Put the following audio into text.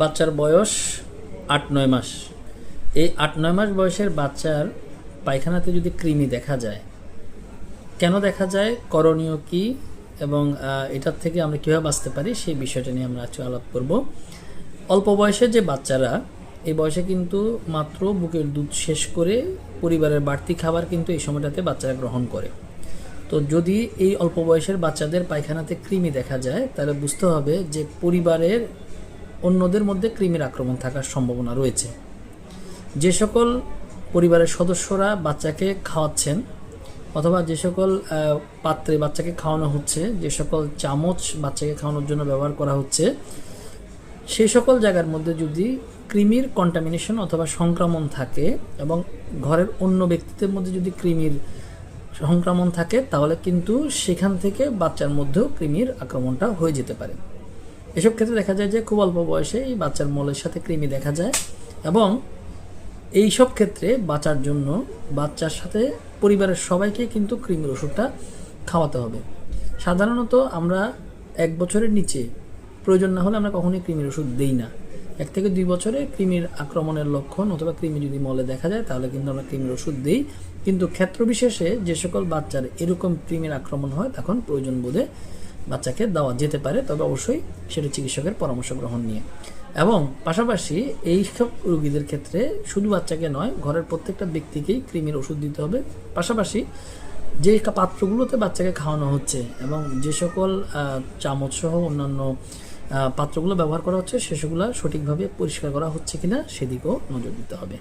বাচ্চার বয়স আট, নয় মাস। এই আট, নয় মাস বয়সের বাচ্চার পায়খানাতে যদি কৃমি দেখা যায়, কেন দেখা যায়, করণীয় কি এবং এটার থেকে আমরা কীভাবে বাঁচতে পারি সেই বিষয়টা নিয়ে আমরা আলাপ করব। অল্প বয়সে যে বাচ্চারা, এই বয়সে কিন্তু মাত্র বুকের দুধ শেষ করে পরিবারের বাড়তি খাবার কিন্তু এই সময়টাতে বাচ্চারা গ্রহণ করে। তো যদি এই অল্প বয়সের বাচ্চাদের পায়খানাতে কৃমি দেখা যায়, তাহলে বুঝতে হবে যে পরিবারের অন্যদের মধ্যে কৃমির আক্রমণ থাকার সম্ভাবনা রয়েছে। যে সকল পরিবারের সদস্যরা বাচ্চাকে খাওয়াচ্ছেন অথবা যে সকল পাত্রে বাচ্চাকে খাওয়ানো হচ্ছে, যে সকল চামচ বাচ্চাকে খাওয়ানোর জন্য ব্যবহার করা হচ্ছে সেই সকল জায়গার মধ্যে যদি কৃমির কন্টামিনেশন অথবা সংক্রমণ থাকে এবং ঘরের অন্য ব্যক্তিদের মধ্যে যদি কৃমির সংক্রমণ থাকে, তাহলে কিন্তু সেখান থেকে বাচ্চার মধ্যেও কৃমির আক্রমণটা হয়ে যেতে পারে। এসব ক্ষেত্রে দেখা যায় যে খুব অল্প বয়সে এই বাচ্চার মলের সাথে কৃমি দেখা যায় এবং এই সব ক্ষেত্রে বাঁচার জন্য বাচ্চার সাথে পরিবারের সবাইকে কিন্তু কৃমির ওষুধটা খাওয়াতে হবে। সাধারণত আমরা এক বছরের নিচে প্রয়োজন না হলে আমরা কখনোই কৃমির ওষুধ দেই না। এক থেকে দুই বছরে কৃমির আক্রমণের লক্ষণ অথবা কৃমি যদি মলে দেখা যায়, তাহলে কিন্তু আমরা কৃমির ওষুধ দিই। কিন্তু ক্ষেত্র বিশেষে যে সকল বাচ্চার এরকম কৃমির আক্রমণ হয়, তখন প্রয়োজন বোধে বাচ্চাকে দেওয়া যেতে পারে, তবে অবশ্যই সেটা চিকিৎসকের পরামর্শ গ্রহণ নিয়ে। এবং পাশাপাশি এই সব রোগীদের ক্ষেত্রে শুধু বাচ্চাকে নয়, ঘরের প্রত্যেকটা ব্যক্তিকেই কৃমির ওষুধ দিতে হবে। পাশাপাশি যে পাত্রগুলোতে বাচ্চাকে খাওয়ানো হচ্ছে এবং যে সকল চামচ সহ অন্যান্য পাত্রগুলো ব্যবহার করা হচ্ছে, সেগুলো সঠিকভাবে পরিষ্কার করা হচ্ছে কিনা সেদিকেও নজর দিতে হবে।